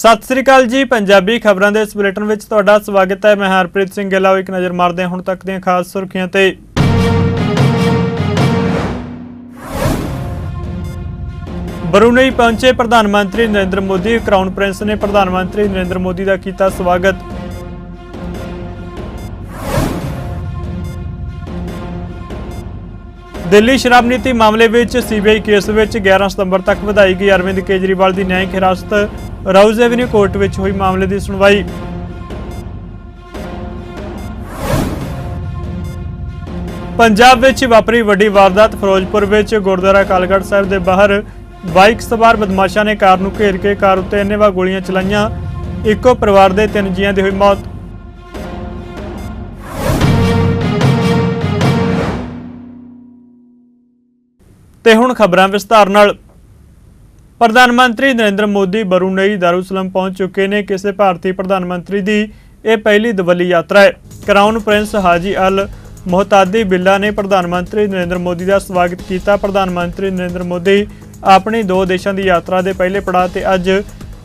ਸਤਿ ਸ੍ਰੀ ਅਕਾਲ ਜੀ, ਪੰਜਾਬੀ ਖਬਰਾਂ ਦੇ ਇਸ ਬੁਲੇਟਿਨ ਵਿੱਚ ਤੁਹਾਡਾ ਸਵਾਗਤ ਹੈ। ਮੈਂ ਹਰਪ੍ਰੀਤ ਸਿੰਘ ਗਿੱਲ, ਆਓ ਇੱਕ ਨਜ਼ਰ ਮਾਰਦੇ ਹਾਂ ਹੁਣ ਤੱਕ ਦੀਆਂ ਖਾਸ ਸੁਰਖੀਆਂ ਤੇ। ਬਰੂਨੇਈ ਪਹੁੰਚੇ ਪ੍ਰਧਾਨ ਮੰਤਰੀ ਨਰਿੰਦਰ ਮੋਦੀ, ਕਰਾਊਨ ਪ੍ਰਿੰਸ ਨੇ ਪ੍ਰਧਾਨ ਮੰਤਰੀ ਨਰਿੰਦਰ ਮੋਦੀ ਦਾ ਕੀਤਾ ਸਵਾਗਤ। ਦਿੱਲੀ ਸ਼ਰਾਬ ਨੀਤੀ ਮਾਮਲੇ ਵਿੱਚ ਸੀਬੀਆਈ ਕੇਸ ਵਿੱਚ 11 ਸਤੰਬਰ ਤੱਕ ਵਧਾਈ ਗਈ। ਅਰਵਿੰਦ ਕੇਜਰੀਵਾਲ ਦੀ ਨਿਆਇਕ ਹਿਰਾਸਤ ਰਾਉਜ਼ ਐਵਨਿਊ ਕੋਰਟ ਵਿੱਚ ਹੋਈ ਮਾਮਲੇ ਦੀ ਸੁਣਵਾਈ। ਪੰਜਾਬ ਵਿੱਚ ਵਾਪਰੀ ਵੱਡੀ ਵਾਰਦਾਤ ਫਿਰੋਜ਼ਪੁਰ ਵਿੱਚ ਗੁਰਦੁਆਰਾ ਕਾਲਗੜ੍ਹ ਸਾਹਿਬ ਦੇ ਬਾਹਰ ਬਾਈਕ ਸਵਾਰ ਬਦਮਾਸ਼ਾਂ ਨੇ ਕਾਰ ਨੂੰ ਘੇਰ ਕੇ ਕਾਰ ਉੱਤੇ ਅੰਨ੍ਹੇਵਾਹ ਗੋਲੀਆਂ ਚਲਾਈਆਂ। ਇੱਕੋ ਪਰਿਵਾਰ ਦੇ ਤਿੰਨ ਜੀਆਂ ਦੀ ਹੋਈ ਮੌਤ। ਤੇ ਹੁਣ ਖਬਰਾਂ ਵਿਸਤਾਰ ਨਾਲ। ਪ੍ਰਧਾਨ ਮੰਤਰੀ ਨਰਿੰਦਰ ਮੋਦੀ ਬਰੂਨਈ ਦਾਰੂਸਲਮ ਪਹੁੰਚ ਚੁੱਕੇ ਨੇ। ਕਿਸੇ ਭਾਰਤੀ ਪ੍ਰਧਾਨ ਮੰਤਰੀ ਦੀ ਇਹ ਪਹਿਲੀ ਦਵੱਲੀ ਯਾਤਰਾ ਹੈ। ਕਰਾਊਨ ਪ੍ਰਿੰਸ ਹਾਜੀ ਅਲ ਮੁਹਤਾਦੀ ਬਿੱਲਾ ਨੇ ਪ੍ਰਧਾਨ ਮੰਤਰੀ ਨਰਿੰਦਰ ਮੋਦੀ ਦਾ ਸਵਾਗਤ ਕੀਤਾ। ਪ੍ਰਧਾਨ ਮੰਤਰੀ ਨਰਿੰਦਰ ਮੋਦੀ ਆਪਣੀ ਦੋ ਦੇਸ਼ਾਂ ਦੀ ਯਾਤਰਾ ਦੇ ਪਹਿਲੇ ਪੜਾਅ ਤੇ ਅੱਜ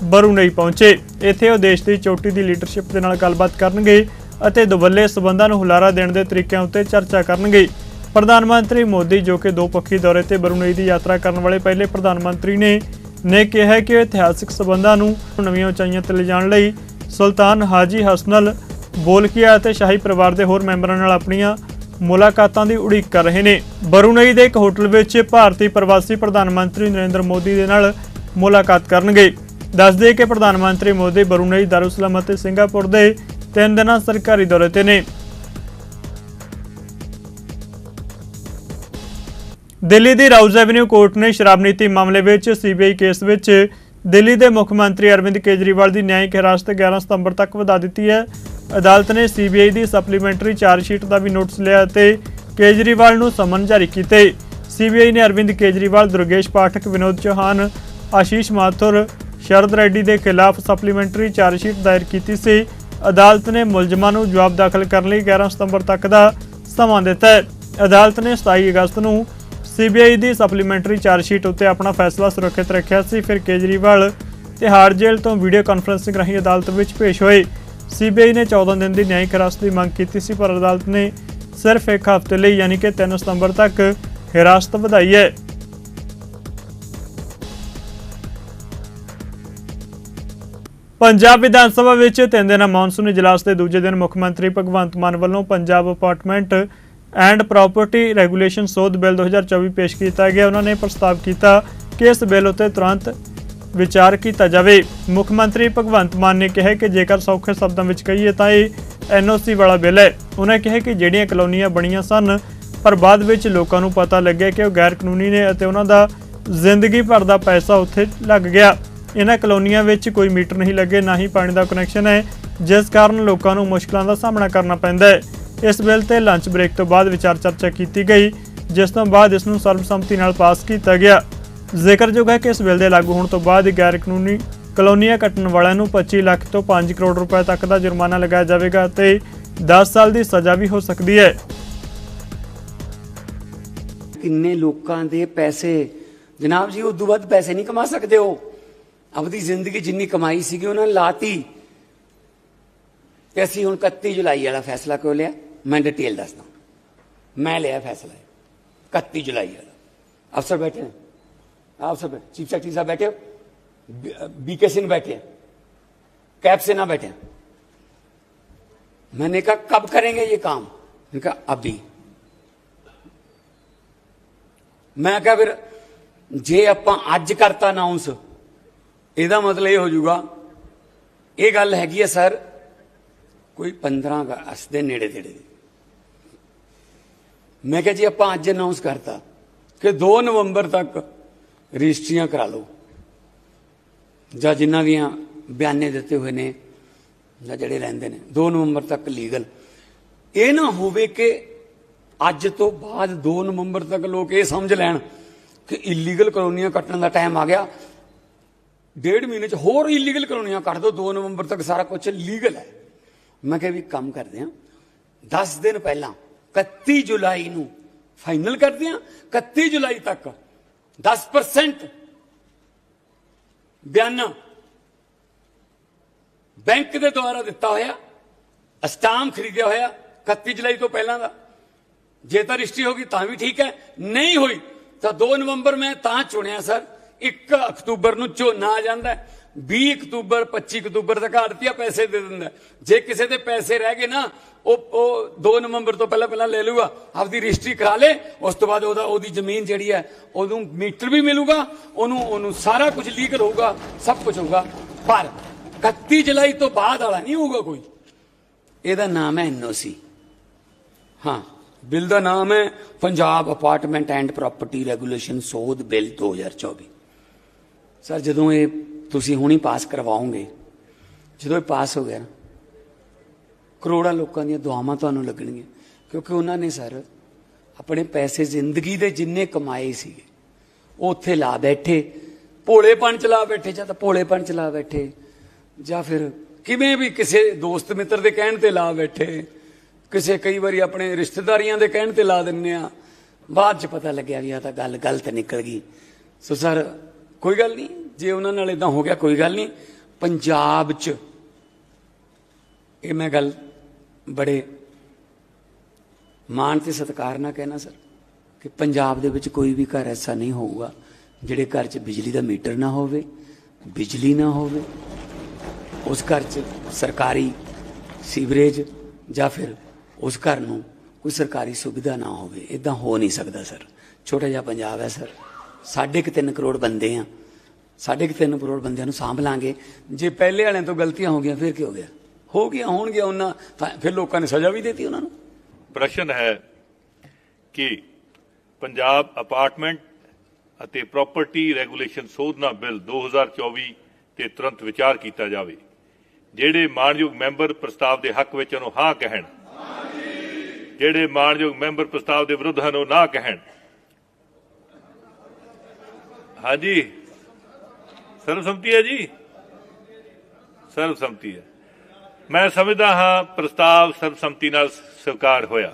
ਬਰੂਨਈ ਪਹੁੰਚੇ। ਇੱਥੇ ਉਹ ਦੇਸ਼ ਦੀ ਚੋਟੀ ਦੀ ਲੀਡਰਸ਼ਿਪ ਦੇ ਨਾਲ ਗੱਲਬਾਤ ਕਰਨਗੇ ਅਤੇ ਦੁਵੱਲੇ ਸਬੰਧਾਂ ਨੂੰ ਹੁਲਾਰਾ ਦੇਣ ਦੇ ਤਰੀਕਿਆਂ ਉੱਤੇ ਚਰਚਾ ਕਰਨਗੇ। ਪ੍ਰਧਾਨ ਮੰਤਰੀ ਮੋਦੀ, ਜੋ ਕਿ ਦੋ ਪੱਖੀ ਦੌਰੇ ਤੇ ਬਰੂਨਈ ਦੀ ਯਾਤਰਾ ਕਰਨ ਵਾਲੇ ਪਹਿਲੇ ਪ੍ਰਧਾਨ ਮੰਤਰੀ ਨੇ ਨੇ ਕਿਹਾ ਕਿ ਉਹ ਇਤਿਹਾਸਕ ਸਬੰਧਾਂ ਨੂੰ ਨਵੀਆਂ ਉਚਾਈਆਂ ਤੇ ਲਿਜਾਣ ਲਈ ਸੁਲਤਾਨ ਹਾਜੀ ਹਸਨਲ, ਬੋਲਕੀਆ ਅਤੇ ਸ਼ਾਹੀ ਪਰਿਵਾਰ ਦੇ ਹੋਰ ਮੈਂਬਰਾਂ ਨਾਲ ਆਪਣੀਆਂ ਮੁਲਾਕਾਤਾਂ ਦੀ ਉਡੀਕ ਕਰ ਰਹੇ ਨੇ। ਬਰੂਨਈ ਦੇ ਇੱਕ ਹੋਟਲ ਵਿੱਚ ਭਾਰਤੀ ਪ੍ਰਵਾਸੀ ਪ੍ਰਧਾਨ ਮੰਤਰੀ ਨਰਿੰਦਰ ਮੋਦੀ ਦੇ ਨਾਲ ਮੁਲਾਕਾਤ ਕਰਨਗੇ। ਦੱਸਦੇ ਕਿ ਪ੍ਰਧਾਨ ਮੰਤਰੀ ਮੋਦੀ ਬਰੂਨਈ, ਦਾਰੁਸਲਾਮ ਅਤੇ ਸਿੰਗਾਪੁਰ ਦੇ ਤਿੰਨ ਦਿਨਾਂ ਸਰਕਾਰੀ ਦੌਰੇ ਤੇ ਨੇ। ਦਿੱਲੀ ਦੀ ਰਾਉਜ਼ ਐਵਨਿਊ ਕੋਰਟ ਨੇ ਸ਼ਰਾਬ ਨੀਤੀ ਮਾਮਲੇ ਵਿੱਚ ਸੀਬੀਆਈ ਕੇਸ ਵਿੱਚ ਦਿੱਲੀ ਦੇ ਮੁੱਖ ਮੰਤਰੀ ਅਰਵਿੰਦ ਕੇਜਰੀਵਾਲ ਦੀ ਨਿਆਇਕ ਹਿਰਾਸਤ 11 ਸਤੰਬਰ ਤੱਕ ਵਧਾ ਦਿੱਤੀ ਹੈ। ਅਦਾਲਤ ਨੇ ਸੀਬੀਆਈ ਦੀ ਸਪਲੀਮੈਂਟਰੀ ਚਾਰਜ ਸ਼ੀਟ ਦਾ ਵੀ ਨੋਟਿਸ ਲਿਆ ਅਤੇ ਕੇਜਰੀਵਾਲ ਨੂੰ ਸਮਨ ਜਾਰੀ ਕੀਤੇ। ਸੀਬੀਆਈ ਨੇ ਅਰਵਿੰਦ ਕੇਜਰੀਵਾਲ, ਦੁਰਗੇਸ਼ ਪਾਠਕ, ਵਿਨੋਦ ਚੌਹਾਨ, ਆਸ਼ੀਸ਼ ਮਾਥੁਰ, ਸ਼ਰਦ ਰੈਡੀ ਦੇ ਖਿਲਾਫ ਸਪਲੀਮੈਂਟਰੀ ਚਾਰਜ ਸ਼ੀਟ ਦਾਇਰ ਕੀਤੀ ਸੀ। ਅਦਾਲਤ ਨੇ ਮੁਲਜ਼ਮਾਂ ਨੂੰ ਜਵਾਬ ਦਾਖਲ ਕਰਨ ਲਈ 11 ਸਤੰਬਰ ਤੱਕ ਦਾ ਸਮਾਂ ਦਿੱਤਾ ਹੈ। ਅਦਾਲਤ ਨੇ 27 ਅਗਸਤ ਨੂੰ ਸੀਬੀਆਈ ਦੀ ਸਪਲੀਮੈਂਟਰੀ ਚਾਰਜ ਸ਼ੀਟ ਉੱਤੇ ਆਪਣਾ ਫੈਸਲਾ ਸੁਰੱਖਿਅਤ ਰੱਖਿਆ ਸੀ। ਫਿਰ ਕੇਜਰੀਵਾਲ ਤਿਹਾੜ ਜੇਲ੍ਹ ਤੋਂ ਵੀਡੀਓ ਕਾਨਫਰੰਸਿੰਗ ਰਾਹੀਂ ਅਦਾਲਤ ਵਿੱਚ ਪੇਸ਼ ਹੋਏ। ਸੀਬੀਆਈ ਨੇ 14 ਦਿਨ ਦੀ ਨਿਆਇਕ ਹਿਰਾਸਤ ਦੀ ਮੰਗ ਕੀਤੀ ਸੀ, ਪਰ ਅਦਾਲਤ ਨੇ ਸਿਰਫ ਇੱਕ ਹਫ਼ਤੇ ਲਈ, ਯਾਨੀ ਕਿ 3 ਸਤੰਬਰ ਤੱਕ, ਹਿਰਾਸਤ ਵਧਾਈ ਹੈ। ਪੰਜਾਬ ਵਿਧਾਨ ਸਭਾ ਵਿੱਚ ਤਿੰਨ ਦਿਨਾਂ ਮੌਨਸੂਨ ਇਜਲਾਸ ਦੇ ਦੂਜੇ ਦਿਨ ਮੁੱਖ ਮੰਤਰੀ ਭਗਵੰਤ ਮਾਨ ਵੱਲੋਂ Punjab apartment and property regulation ਸੋਧ ਬਿੱਲ 2024 ਪੇਸ਼ ਕੀਤਾ ਗਿਆ। ਉਹਨਾਂ ਨੇ ਪ੍ਰਸਤਾਵ ਕੀਤਾ ਕਿ ਇਸ ਬਿੱਲ ਉੱਤੇ ਤੁਰੰਤ ਵਿਚਾਰ ਕੀਤਾ ਜਾਵੇ। ਮੁੱਖ ਮੰਤਰੀ ਭਗਵੰਤ ਮਾਨ ਨੇ ਕਿਹਾ ਕਿ ਜੇਕਰ ਸੌਖੇ ਸ਼ਬਦਾਂ ਵਿੱਚ ਕਹੀਏ ਤਾਂ ਇਹ ਐਨਓਸੀ ਵਾਲਾ ਬਿੱਲ ਹੈ। ਉਹਨਾਂ ਕਿਹਾ ਕਿ ਜਿਹੜੀਆਂ ਕਲੋਨੀਆਂ ਬਣੀਆਂ ਸਨ, ਪਰ ਬਾਅਦ ਵਿੱਚ ਲੋਕਾਂ ਨੂੰ ਪਤਾ ਲੱਗਿਆ ਕਿ ਉਹ ਗੈਰ ਕਾਨੂੰਨੀ ਨੇ ਅਤੇ ਉਹਨਾਂ ਦਾ ਜ਼ਿੰਦਗੀ ਭਰ ਦਾ ਪੈਸਾ ਉੱਥੇ ਲੱਗ ਗਿਆ। ਇਹਨਾਂ ਕਲੋਨੀਆਂ ਵਿੱਚ ਕੋਈ ਮੀਟਰ ਨਹੀਂ ਲੱਗੇ, ਨਾ ਹੀ ਪਾਣੀ ਦਾ ਕਨੈਕਸ਼ਨ ਹੈ, ਜਿਸ ਕਾਰਨ ਲੋਕਾਂ ਨੂੰ ਮੁਸ਼ਕਲਾਂ ਦਾ ਸਾਹਮਣਾ ਕਰਨਾ ਪੈਂਦਾ ਹੈ। ਇਸ ਬਿੱਲ ਤੇ ਲੰਚ ਬ੍ਰੇਕ ਤੋਂ ਬਾਅਦ ਵਿਚਾਰ ਚਰਚਾ ਕੀਤੀ ਗਈ, ਜਿਸ ਤੋਂ ਬਾਅਦ ਇਸ ਨੂੰ ਸਰਬਸੰਮਤੀ ਨਾਲ ਪਾਸ ਕੀਤਾ ਗਿਆ। ਜ਼ਿਕਰਯੋਗ ਹੈ ਕਿ ਇਸ ਬਿੱਲ ਦੇ ਲਾਗੂ ਹੋਣ ਤੋਂ ਬਾਅਦ ਗੈਰ ਕਾਨੂੰਨੀ ਕਲੋਨੀਆਂ ਕੱਟਣ ਵਾਲਿਆਂ ਨੂੰ 25 ਲੱਖ ਤੋਂ 5 ਕਰੋੜ ਰੁਪਏ ਤੱਕ ਦਾ ਜੁਰਮਾਨਾ ਲਗਾਇਆ ਜਾਵੇਗਾ ਅਤੇ 10 ਸਾਲ ਦੀ ਸਜ਼ਾ ਵੀ ਹੋ ਸਕਦੀ ਹੈ। ਕਿੰਨੇ ਲੋਕਾਂ ਦੇ ਪੈਸੇ, ਜਨਾਬ ਜੀ, ਉਦੋਂ ਵੱਧ ਪੈਸੇ ਨਹੀਂ ਕਮਾ ਸਕਦੇ ਹੋ। ਆਪਣੀ ਜ਼ਿੰਦਗੀ ਜਿੰਨੀ ਕਮਾਈ ਸੀਗੀ, ਉਹਨਾਂ ਨੇ ਲਾਤੀ। ਤੇ ਅਸੀਂ ਹੁਣ 31 ਜੁਲਾਈ ਵਾਲਾ ਫੈਸਲਾ ਕਿਉਂ ਲਿਆ? ਮੈਂ ਡਿਟੇਲ ਦੱਸਦਾ ਮੈਂ ਲਿਆ ਫੈਸਲਾ 31 ਜੁਲਾਈ ਵਾਲਾ ਅਫਸਰ ਬੈਠੇ ਨੇ ਅਫਸਰ ਬੈਠੇ ਚੀਫ ਸੈਕਟਰੀ ਸਾਹਿਬ ਬੈਠੇ बीके सिंह बैठे कैब से ना बैठे मैंने कहा कब करेंगे ये काम मैंने कहा अभी ਮੈਂ ਕਿਹਾ ਫਿਰ ਜੇ ਆਪਾਂ ਅੱਜ ਕਰਤਾ ਅਨਾਉਂਸ ਇਹਦਾ ਮਤਲਬ ਇਹ ਹੋ ਜਾਊਗਾ ਇਹ ਗੱਲ ਹੈਗੀ ਹੈ ਸਰ ਕੋਈ 15 ਅਗਸਤ ਦੇ ਨੇੜੇ ਤੇੜੇ ਦੀ ਮੈਂ ਕਿਹਾ ਜੀ, ਆਪਾਂ ਅੱਜ ਅਨਾਉਂਸ ਕਰਤਾ ਕਿ 2 ਨਵੰਬਰ ਤੱਕ ਰਜਿਸਟਰੀਆਂ ਕਰਾ ਲਓ। ਜਾਂ ਜਿਨ੍ਹਾਂ ਦੀਆਂ ਬਿਆਨੇ ਦਿੱਤੇ ਹੋਏ ਨੇ, ਜਾਂ ਜਿਹੜੇ ਰਹਿੰਦੇ ਨੇ 2 ਨਵੰਬਰ ਤੱਕ ਲੀਗਲ ਇਹ ਨਾ ਹੋਵੇ ਕਿ ਅੱਜ ਤੋਂ ਬਾਅਦ 2 ਨਵੰਬਰ ਤੱਕ ਲੋਕ ਇਹ ਸਮਝ ਲੈਣ ਕਿ ਇਲੀਗਲ ਕਲੋਨੀਆਂ ਕੱਟਣ ਦਾ ਟਾਈਮ ਆ ਗਿਆ। ਡੇਢ ਮਹੀਨੇ ਚ ਹੋਰ ਇਲੀਗਲ ਕਲੋਨੀਆਂ ਕੱਟ ਦੋ 2 ਨਵੰਬਰ ਤੱਕ ਸਾਰਾ ਕੁਝ ਲੀਗਲ ਹੈ। ਮੈਂ ਕਿਹਾ ਵੀ ਕੰਮ ਕਰਦੇ ਆ 10 ਦਿਨ ਪਹਿਲਾਂ 31 ਜੁਲਾਈ ਨੂੰ ਫਾਈਨਲ ਕਰਦੇ ਹਾਂ। 31 ਜੁਲਾਈ ਤੱਕ 10% ਬਿਆਨਾ ਬੈਂਕ ਦੇ ਦੁਆਰਾ ਦਿੱਤਾ ਹੋਇਆ। ਅਸਟਾਮ ਖਰੀਦਿਆ ਹੋਇਆ 31 ਜੁਲਾਈ ਤੋਂ ਪਹਿਲਾਂ ਦਾ। ਜੇ ਤਾਂ ਰਜਿਸਟਰੀ ਹੋ ਗਈ ਤਾਂ ਵੀ ਠੀਕ ਹੈ। ਨਹੀਂ ਹੋਈ ਤਾਂ 2 ਨਵੰਬਰ ਮੈਂ ਤਾਂ ਚੁਣਿਆ ਸਰ। 1 ਅਕਤੂਬਰ ਨੂੰ ਝੋਨਾ ਆ ਜਾਂਦਾ ਹੈ। 20 ਅਕਤੂਬਰ 25 ਅਕਤੂਬਰ ਤੱਕ ਆੜਤੀਆ ਪੈਸੇ ਦੇ ਦਿੰਦਾ ਜੇ ਕਿਸੇ ਦੇ ਪੈਸੇ ਰਹਿ ਗਏ ਨਾ ਉਹ ਉਹ 2 ਨਵੰਬਰ ਤੋਂ ਪਹਿਲਾਂ ਪਹਿਲਾਂ ਲੈ ਲੂਗਾ ਆਪਦੀ ਰਜਿਸਟਰੀ ਕਰਾ ਲੇ ਉਸ ਤੋਂ ਬਾਅਦ ਉਹਦਾ ਉਹਦੀ ਜ਼ਮੀਨ ਜਿਹੜੀ ਹੈ ਉਹਨੂੰ ਮੀਟਰ ਵੀ ਮਿਲੂਗਾ ਉਹਨੂੰ ਉਹਨੂੰ ਸਾਰਾ ਕੁਝ ਲੀਗਲ ਹੋਊਗਾ ਸਭ ਕੁਝ ਹੋਊਗਾ। ਪਰ 31 ਜੁਲਾਈ ਤੋਂ ਬਾਅਦ ਵਾਲਾ ਨਹੀਂ ਹੋਊਗਾ ਕੋਈ। ਇਹਦਾ ਨਾਮ ਹੈ ਐਨਓਸੀ। ਹਾਂ ਬਿੱਲ ਦਾ ਨਾਮ ਹੈ Punjab apartment and property regulation ਸੋਧ ਬਿੱਲ 2024 ਸਰ ਜਦੋਂ ਇਹ ਤੁਸੀਂ ਹੁਣੀ ਪਾਸ ਕਰਵਾਓਗੇ ਜਦੋਂ ਇਹ ਪਾਸ ਹੋ ਗਿਆ ਨਾ, ਕਰੋੜਾਂ ਲੋਕਾਂ ਦੀਆਂ ਦੁਆਵਾਂ ਤੁਹਾਨੂੰ ਲੱਗਣਗੀਆਂ। ਕਿਉਂਕਿ ਉਹਨਾਂ ਨੇ ਸਰ, ਆਪਣੇ ਪੈਸੇ ਜ਼ਿੰਦਗੀ ਦੇ ਜਿੰਨੇ ਕਮਾਏ ਸੀਗੇ, ਉਹ ਉੱਥੇ ਲਾ ਬੈਠੇ, ਭੋਲੇਪਣ ਚ ਲਾ ਬੈਠੇ ਜਾਂ ਤਾਂ ਭੋਲੇਪਣ ਚ ਲਾ ਬੈਠੇ, ਜਾਂ ਫਿਰ ਕਿਵੇਂ ਵੀ ਕਿਸੇ ਦੋਸਤ ਮਿੱਤਰ ਦੇ ਕਹਿਣ ਤੇ ਲਾ ਬੈਠੇ, ਕਿਸੇ ਕਈ ਵਾਰੀ ਆਪਣੇ ਰਿਸ਼ਤੇਦਾਰੀਆਂ ਦੇ ਕਹਿਣ ਤੇ ਲਾ ਦਿੰਨੇ ਆ, ਬਾਅਦ ਚ ਪਤਾ ਲੱਗਿਆ ਵੀ ਆ ਤਾਂ ਗੱਲ ਗਲਤ ਨਿਕਲ ਗਈ। ਸੋ ਸਰ, ਕੋਈ ਗੱਲ ਨਹੀਂ, ਜੇ ਉਹਨਾਂ ਨਾਲ ਇਦਾਂ ਹੋ ਗਿਆ, ਕੋਈ ਗੱਲ ਨਹੀਂ। ਪੰਜਾਬ ਚ, ਇਹ ਮੈਂ ਗੱਲ ਬੜੇ ਮਾਣ ਤੇ ਸਤਿਕਾਰ ਨਾਲ ਕਹਿਣਾ, ਸਰ, ਕਿ ਪੰਜਾਬ ਦੇ ਵਿੱਚ ਕੋਈ ਵੀ ਘਰ ਐਸਾ ਨਹੀਂ ਹੋਊਗਾ ਜਿਹੜੇ ਘਰ 'ਚ ਬਿਜਲੀ ਦਾ ਮੀਟਰ ਨਾ ਹੋਵੇ, ਬਿਜਲੀ ਨਾ ਹੋਵੇ। ਉਸ ਘਰ 'ਚ ਸਰਕਾਰੀ ਸੀਵਰੇਜ ਜਾਂ ਫਿਰ ਉਸ ਘਰ ਨੂੰ ਕੋਈ ਸਰਕਾਰੀ ਸੁਵਿਧਾ ਨਾ ਹੋਵੇ। ਇਦਾਂ ਹੋ ਨਹੀਂ ਸਕਦਾ, ਸਰ। ਛੋਟਾ ਜਿਹਾ ਪੰਜਾਬ ਹੈ, ਸਰ। ਸਾਢੇ ਕੁ ਤਿੰਨ ਕਰੋੜ ਬੰਦੇ ਆ। ਸਾਢੇ ਕੁ ਤਿੰਨ ਕਰੋੜ ਬੰਦਿਆਂ ਨੂੰ ਸਾਂਭ ਲਾਂਗੇ। ਜੇ ਪਹਿਲੇ ਵਾਲਿਆਂ ਤੋਂ ਗਲਤੀਆਂ ਹੋ ਗਈਆਂ, ਫਿਰ ਕੀ ਹੋ ਗਿਆ? ਹੋ ਗਿਆ ਹੋਣਗੀਆਂ ਉਹਨਾਂ ਫਿਰ ਲੋਕਾਂ ਨੇ ਸਜ਼ਾ ਵੀ ਦਿੱਤੀ ਉਹਨਾਂ ਨੂੰ। ਪ੍ਰਸ਼ਨ ਹੈ ਕਿ ਪੰਜਾਬ ਅਪਾਰਟਮੈਂਟ ਅਤੇ ਪ੍ਰਾਪਰਟੀ ਰੈਗੂਲੇਸ਼ਨ ਸੋਧਨਾ ਬਿੱਲ 2024 ਤੇ ਤੁਰੰਤ ਵਿਚਾਰ ਕੀਤਾ ਜਾਵੇ, ਜਿਹੜੇ ਮਾਨਯੋਗ ਮੈਂਬਰ ਪ੍ਰਸਤਾਵ ਦੇ ਹੱਕ ਵਿੱਚ ਉਹਨੂੰ ਹਾਂ ਕਹਿਣ, ਜਿਹੜੇ ਮਾਨਯੋਗ ਮੈਂਬਰ ਪ੍ਰਸਤਾਵ ਦੇ ਵਿਰੁੱਧ ਹਨ ਉਹ ਨਾ ਕਹਿਣ। ਹਾਂਜੀ। ਸਰਬਸੰਮਤੀ ਹੈ ਜੀ? ਸਰਬਸੰਮਤੀ ਹੈ। ਮੈਂ ਸਮਝਦਾ ਹਾਂ ਪ੍ਰਸਤਾਵ ਸਰਬਸੰਮਤੀ ਨਾਲ ਸਵੀਕਾਰ ਹੋਇਆ।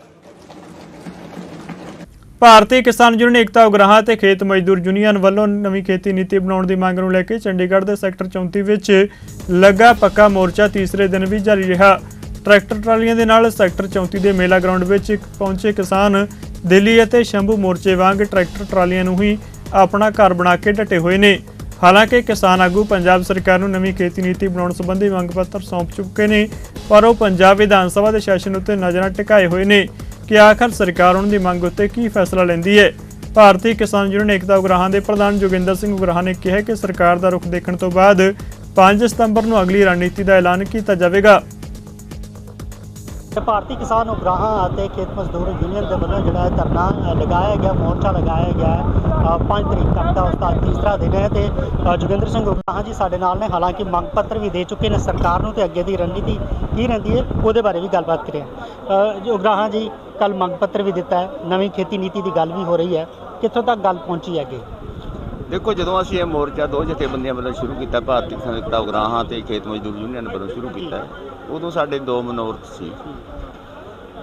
ਭਾਰਤੀ ਕਿਸਾਨ ਯੂਨੀਅਨ ਏਕਤਾ ਉਗਰਾਹਾਂ ਤੇ ਖੇਤ ਮਜ਼ਦੂਰ ਯੂਨੀਅਨ ਵੱਲੋਂ ਨਵੀਂ ਖੇਤੀ ਨੀਤੀ ਬਣਾਉਣ ਦੀ ਮੰਗ ਨੂੰ ਲੈ ਕੇ ਚੰਡੀਗੜ੍ਹ ਦੇ ਸੈਕਟਰ 34 ਵਿੱਚ ਲੱਗਾ ਪੱਕਾ ਮੋਰਚਾ ਤੀਸਰੇ ਦਿਨ ਵੀ ਜਾਰੀ ਰਿਹਾ। ਟਰੈਕਟਰ ਟਰਾਲੀਆਂ ਦੇ ਨਾਲ ਸੈਕਟਰ 34 ਦੇ ਮੇਲਾ ਗਰਾਊਂਡ ਵਿੱਚ ਪਹੁੰਚੇ ਕਿਸਾਨ ਦਿੱਲੀ ਅਤੇ ਸ਼ੰਭੂ ਮੋਰਚੇ ਵਾਂਗ ਟਰੈਕਟਰ ਟਰਾਲੀਆਂ ਨੂੰ ਹੀ ਆਪਣਾ ਘਰ ਬਣਾ ਕੇ ਡਟੇ ਹੋਏ ਨੇ। ਹਾਲਾਂਕਿ ਕਿਸਾਨ ਆਗੂ ਪੰਜਾਬ ਸਰਕਾਰ ਨੂੰ ਨਵੀਂ ਖੇਤੀ ਨੀਤੀ ਬਣਾਉਣ ਸੰਬੰਧੀ ਮੰਗ ਪੱਤਰ ਸੌਂਪ ਚੁੱਕੇ ਨੇ, ਪਰ ਉਹ ਪੰਜਾਬ ਵਿਧਾਨ ਸਭਾ ਦੇ ਸੈਸ਼ਨ ਉੱਤੇ ਨਜ਼ਰਾਂ ਟਿਕਾਏ ਹੋਏ ਨੇ ਕਿ ਆਖਰ ਸਰਕਾਰ ਉਹਨਾਂ ਦੀ ਮੰਗ ਉੱਤੇ ਕੀ ਫੈਸਲਾ ਲੈਂਦੀ ਹੈ। ਭਾਰਤੀ ਕਿਸਾਨ ਯੂਨੀਅਨ ਏਕਤਾ ਉਗਰਾਹਾਂ ਦੇ ਪ੍ਰਧਾਨ ਜੋਗਿੰਦਰ ਸਿੰਘ ਉਗਰਾਹਾਂ ਨੇ ਕਿਹਾ ਕਿ ਸਰਕਾਰ ਦਾ ਰੁਖ ਦੇਖਣ ਤੋਂ ਬਾਅਦ 5 ਸਤੰਬਰ ਨੂੰ ਅਗਲੀ ਰਣਨੀਤੀ ਦਾ ਐਲਾਨ ਕੀਤਾ ਜਾਵੇਗਾ। ਭਾਰਤੀ ਕਿਸਾਨ ਉਗਰਾਹਾਂ ਅਤੇ ਖੇਤ ਮਜ਼ਦੂਰ ਯੂਨੀਅਨ ਦੇ ਵੱਲੋਂ ਜਿਹੜਾ ਇਹ ਧਰਨਾ ਲਗਾਇਆ ਗਿਆ, ਮੋਰਚਾ ਲਗਾਇਆ ਗਿਆ ਹੈ 5 ਤਰੀਕ ਤੱਕ ਦਾ ਉਸ ਦਾ ਤੀਸਰਾ ਦਿਨ ਹੈ ਤੇ ਜੋਗਿੰਦਰ ਸਿੰਘ ਉਗਰਾਹਾਂ ਜੀ ਸਾਡੇ ਨਾਲ ਨੇ, ਹਾਲਾਂਕਿ ਮੰਗ ਪੱਤਰ ਵੀ ਦੇ ਚੁੱਕੇ ਨੇ ਸਰਕਾਰ ਨੂੰ ਤੇ ਅੱਗੇ ਦੀ ਰਣਨੀਤੀ ਕੀ ਰਹਿੰਦੀ ਹੈ, ਉਹਦੇ ਬਾਰੇ ਵੀ ਗੱਲਬਾਤ ਕਰਿਆ ਉਗਰਾਹਾਂ ਜੀ ਕੱਲ ਮੰਗ ਪੱਤਰ ਵੀ ਦਿੱਤਾ ਹੈ, ਨਵੀਂ ਖੇਤੀ ਨੀਤੀ ਦੀ ਗੱਲ ਵੀ ਹੋ ਰਹੀ ਹੈ, ਕਿੱਥੋਂ ਤੱਕ ਗੱਲ ਪਹੁੰਚੀ ਹੈ ਅੱਗੇ ਦੇਖੋ, ਜਦੋਂ ਅਸੀਂ ਇਹ ਮੋਰਚਾ ਦੋ ਜਥੇਬੰਦੀਆਂ ਵੱਲੋਂ ਸ਼ੁਰੂ ਕੀਤਾ, ਭਾਰਤੀ ਕਿਸਾਨ ਏਕਤਾ ਉਗਰਾਹਾਂ ਤੇ ਖੇਤ ਮਜ਼ਦੂਰ ਯੂਨੀਅਨ ਵੱਲੋਂ ਸ਼ੁਰੂ ਕੀਤਾ ਉਦੋਂ ਸਾਡੇ ਦੋ ਮਨੋਰਥ ਸੀ।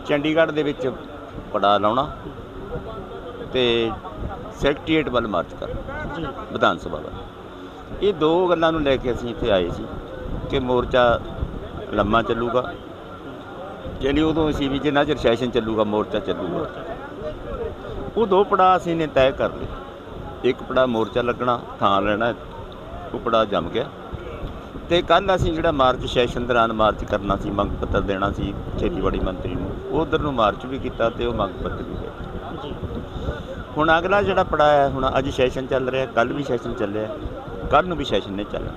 ਚੰਡੀਗੜ੍ਹ ਦੇ ਵਿੱਚ ਪੜਾ ਲਾਉਣਾ ਤੇ ਸੈਕਟਰੀਏਟ ਵੱਲ ਮਾਰਚ ਕਰਨਾ ਜੀ ਵਿਧਾਨ ਸਭਾ ਵੱਲ। ਇਹ ਦੋ ਗੱਲਾਂ ਨੂੰ ਲੈ ਕੇ ਅਸੀਂ ਇੱਥੇ ਆਏ ਸੀ ਕਿ ਮੋਰਚਾ ਲੰਮਾ ਚੱਲੂਗਾ। ਜਿਹੜੀ ਉਦੋਂ ਅਸੀਂ ਵੀ ਜਿੰਨਾ ਚਿਰ ਸੈਸ਼ਨ ਚੱਲੂਗਾ, ਮੋਰਚਾ ਚੱਲੂਗਾ। ਉਹ ਦੋ ਪੜਾ ਅਸੀਂ ਨੇ ਤੈਅ ਕਰ ਲਏ। ਇੱਕ ਪੜਾ ਮੋਰਚਾ ਲੱਗਣਾ, ਥਾਂ ਲੈਣਾ, ਉਹ ਪੜਾ ਜੰਮ ਗਿਆ। ਤੇ ਕੱਲ ਅਸੀਂ ਜਿਹੜਾ ਮਾਰਚ ਸੈਸ਼ਨ ਦੌਰਾਨ ਮਾਰਚ ਕਰਨਾ ਸੀ ਮੰਗ ਪੱਤਰ ਦੇਣਾ ਸੀ ਖੇਤੀਬਾੜੀ ਮੰਤਰੀ ਨੂੰ ਉਧਰ ਨੂੰ ਮਾਰਚ ਵੀ ਕੀਤਾ ਤੇ ਉਹ ਮੰਗ ਪੱਤਰ ਵੀ ਜੀ। ਹੁਣ ਅਗਲਾ ਜਿਹੜਾ ਪੜਾ ਹੈ ਹੁਣ ਅੱਜ ਸੈਸ਼ਨ ਚੱਲ ਰਿਹਾ ਕੱਲ ਵੀ ਸੈਸ਼ਨ ਚੱਲਿਆ ਕੱਲ ਨੂੰ ਵੀ ਸੈਸ਼ਨ ਨੇ ਚੱਲਣਾ।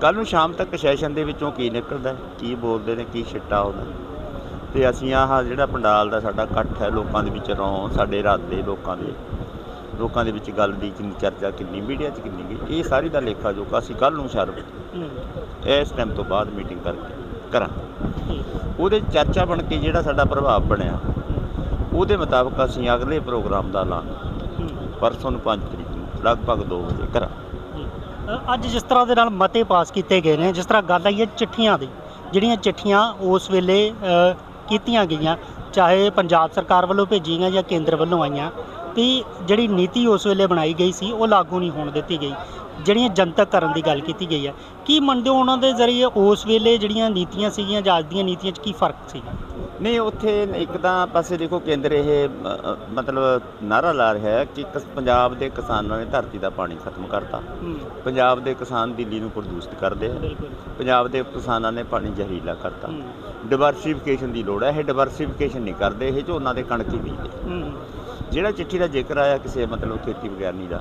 ਕੱਲ ਨੂੰ ਸ਼ਾਮ ਤੱਕ ਸੈਸ਼ਨ ਦੇ ਵਿੱਚੋਂ ਕੀ ਨਿਕਲਦਾ ਕੀ ਬੋਲਦੇ ਨੇ ਕੀ ਛਿੱਟਾ ਆਉਂਦਾ ਤੇ ਅਸੀਂ ਆਹ ਜਿਹੜਾ ਪੰਡਾਲ ਦਾ ਸਾਡਾ ਇਕੱਠ ਹੈ ਲੋਕਾਂ ਦੇ ਵਿੱਚ ਰੋਂ ਸਾਡੇ ਰਾਤ ਦੇ ਲੋਕਾਂ ਦੇ। ਲੋਕਾਂ ਦੇ ਵਿੱਚ ਗੱਲ ਦੀ ਕਿੰਨੀ ਚਰਚਾ ਕਿੰਨੀ ਮੀਡੀਆ 'ਚ ਕਿੰਨੀ ਗਈ ਇਹ ਸਾਰੀ ਦਾ ਲੇਖਾ ਜੋਖਾ ਅਸੀਂ ਕੱਲ ਨੂੰ ਸ਼ਰਮ ਹੂੰ। ਇਸ ਟਾਈਮ ਤੋਂ ਬਾਅਦ ਮੀਟਿੰਗ ਕਰਕੇ ਕਰਾਂ ਜੀ ਉਹਦੇ ਚਰਚਾ ਬਣ ਕੇ ਜਿਹੜਾ ਸਾਡਾ ਪ੍ਰਭਾਵ ਬਣਿਆ ਉਹਦੇ ਮੁਤਾਬਕ ਅਸੀਂ ਅਗਲੇ ਪ੍ਰੋਗਰਾਮ ਦਾ ਐਲਾਨ ਪਰਸੋਂ ਨੂੰ 5 ਤਰੀਕ ਨੂੰ ਲਗਭਗ 2 ਵਜੇ ਕਰਾਂ ਜੀ। ਅੱਜ ਜਿਸ ਤਰ੍ਹਾਂ ਦੇ ਨਾਲ ਮਤੇ ਪਾਸ ਕੀਤੇ ਗਏ ਨੇ ਜਿਸ ਤਰ੍ਹਾਂ ਗੱਲ ਆਈ ਹੈ ਚਿੱਠੀਆਂ ਦੀ ਜਿਹੜੀਆਂ ਚਿੱਠੀਆਂ ਉਸ ਵੇਲੇ ਕੀਤੀਆਂ ਗਈਆਂ ਚਾਹੇ ਪੰਜਾਬ ਸਰਕਾਰ ਵੱਲੋਂ ਭੇਜੀਆਂ ਜਾਂ ਕੇਂਦਰ ਵੱਲੋਂ ਆਈਆਂ ਤੇ ਜਿਹੜੀ ਨੀਤੀ ਉਸ ਵੇਲੇ ਬਣਾਈ ਗਈ ਸੀ ਉਹ ਲਾਗੂ ਨਹੀਂ ਹੋਣ ਦਿੱਤੀ ਗਈ ਜਿਹੜੀਆਂ ਜਨਤਕ ਕਰਨ ਦੀ ਗੱਲ ਕੀਤੀ ਗਈ ਹੈ ਕੀ ਮੰਨਦੇ ਹੋ ਉਹਨਾਂ ਦੇ ਜ਼ਰੀਏ ਉਸ ਵੇਲੇ ਜਿਹੜੀਆਂ ਨੀਤੀਆਂ ਸੀਗੀਆਂ ਜਾਂ ਅੱਜ ਦੀਆਂ ਨੀਤੀਆਂ 'ਚ ਕੀ ਫ਼ਰਕ ਸੀ? ਨਹੀਂ ਉੱਥੇ ਇੱਕ ਤਾਂ ਪਾਸੇ ਦੇਖੋ ਕੇਂਦਰ ਇਹ ਮਤਲਬ ਨਾਰਾ ਲਾ ਰਿਹਾ ਹੈ ਕਿ ਪੰਜਾਬ ਦੇ ਕਿਸਾਨਾਂ ਨੇ ਧਰਤੀ ਦਾ ਪਾਣੀ ਖਤਮ ਕਰਤਾ। ਪੰਜਾਬ ਦੇ ਕਿਸਾਨ ਦਿੱਲੀ ਨੂੰ ਪ੍ਰਦੂਸ਼ਿਤ ਕਰਦੇ ਪੰਜਾਬ ਦੇ ਕਿਸਾਨਾਂ ਨੇ ਪਾਣੀ ਜ਼ਹਿਰੀਲਾ ਕਰਤਾ। ਡਿਵਰਸੀਫਿਕੇਸ਼ਨ ਦੀ ਲੋੜ ਹੈ ਇਹ ਡਿਵਰਸੀਫਿਕੇਸ਼ਨ ਨਹੀਂ ਕਰਦੇ ਇਹ ਝੋਨਾ ਦੇ ਕਣਕ ਹੀ ਬੀਜਦੇ। ਜਿਹੜਾ ਚਿੱਠੀ ਦਾ ਜ਼ਿਕਰ ਆਇਆ ਕਿਸੇ ਮਤਲਬ ਖੇਤੀ ਵਿਗਿਆਨੀ ਦਾ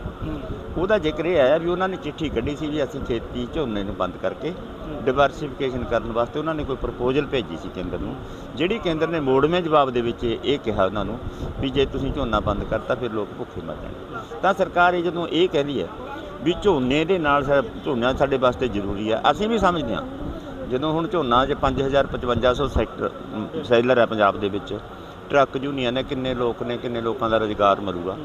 ਉਹਦਾ ਜ਼ਿਕਰ ਇਹ ਆਇਆ ਵੀ ਉਹਨਾਂ ਨੇ ਚਿੱਠੀ ਕੱਢੀ ਸੀ ਵੀ ਅਸੀਂ ਖੇਤੀ ਝੋਨੇ ਨੂੰ ਬੰਦ ਕਰਕੇ ਡਿਵਰਸੀਫਿਕੇਸ਼ਨ ਕਰਨ ਵਾਸਤੇ ਉਹਨਾਂ ਨੇ ਕੋਈ ਪ੍ਰਪੋਜ਼ਲ ਭੇਜੀ ਸੀ ਕੇਂਦਰ ਨੂੰ ਜਿਹੜੀ ਕੇਂਦਰ ਨੇ ਮੋੜਵੇਂ ਜਵਾਬ ਦੇ ਵਿੱਚ ਇਹ ਕਿਹਾ ਉਹਨਾਂ ਨੂੰ ਵੀ ਜੇ ਤੁਸੀਂ ਝੋਨਾ ਬੰਦ ਕਰਤਾ ਫਿਰ ਲੋਕ ਭੁੱਖੇ ਮਰ ਜਾਣਗੇ। ਤਾਂ ਸਰਕਾਰ ਇਹ ਜਦੋਂ ਇਹ ਕਹਿੰਦੀ ਹੈ ਵੀ ਝੋਨੇ ਦੇ ਨਾਲ ਝੋਨਾ ਸਾਡੇ ਵਾਸਤੇ ਜ਼ਰੂਰੀ ਹੈ ਅਸੀਂ ਵੀ ਸਮਝਦੇ ਹਾਂ। ਜਦੋਂ ਹੁਣ ਝੋਨਾ ਜੇ 5000 5500 ਸੈਕਟਰ ਸੈਲਰ ਹੈ ਪੰਜਾਬ ਦੇ ਵਿੱਚ ਟਰੱਕ ਯੂਨੀਅਨ ਨੇ, ਕਿੰਨੇ ਲੋਕ ਨੇ, ਕਿੰਨੇ ਲੋਕਾਂ ਦਾ ਰੁਜ਼ਗਾਰ ਮਰੂਗਾ।